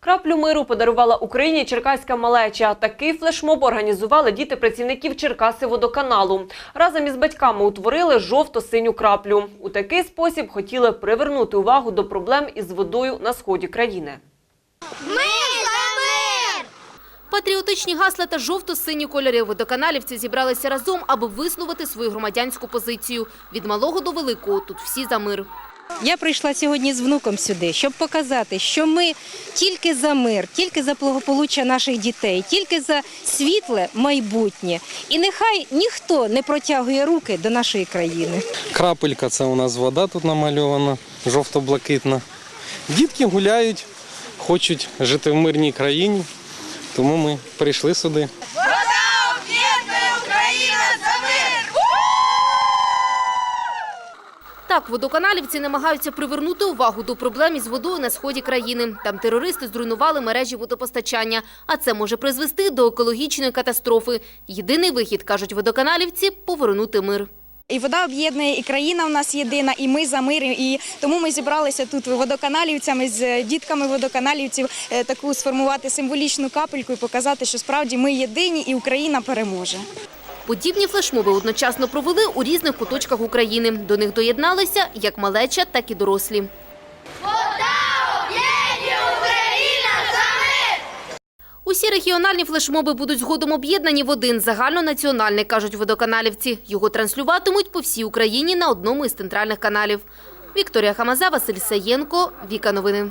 Краплю миру подарувала Україні черкаська малеча. Такий флешмоб організували діти працівників Черкаси водоканалу. Разом із батьками утворили жовто-синю краплю. У такий спосіб хотіли привернути увагу до проблем із водою на сході країни. Патріотичні гасла та жовто-сині кольори водоканалівці зібралися разом, аби висловити свою громадянську позицію. Від малого до великого тут всі за мир. Я прийшла сьогодні з внуком сюди, щоб показати, що ми тільки за мир, тільки за благополуччя наших дітей, тільки за світле майбутнє. І нехай ніхто не протягує руки до нашої країни. Крапелька це у нас вода тут намальована, жовто-блакитна. Дітки гуляють, хочуть жити в мирній країні, тому ми прийшли сюди. Так, водоканалівці намагаються привернути увагу до проблем із водою на сході країни. Там терористи зруйнували мережі водопостачання, а це може призвести до екологічної катастрофи. Єдиний вихід, кажуть водоканалівці – повернути мир. І вода об'єднує, і країна в нас єдина, і ми за мир. І тому ми зібралися тут водоканалівцями з дітками водоканалівців е, таку сформувати символічну капельку і показати, що справді ми єдині і Україна переможе. Подібні флешмоби одночасно провели у різних куточках України. До них доєдналися як малеча, так і дорослі. Усі регіональні флешмоби будуть згодом об'єднані в один загальнонаціональний, кажуть водоканалівці. Його транслюватимуть по всій Україні на одному із центральних каналів. Вікторія Хамаза, Василь Саєнко, Віка Новини.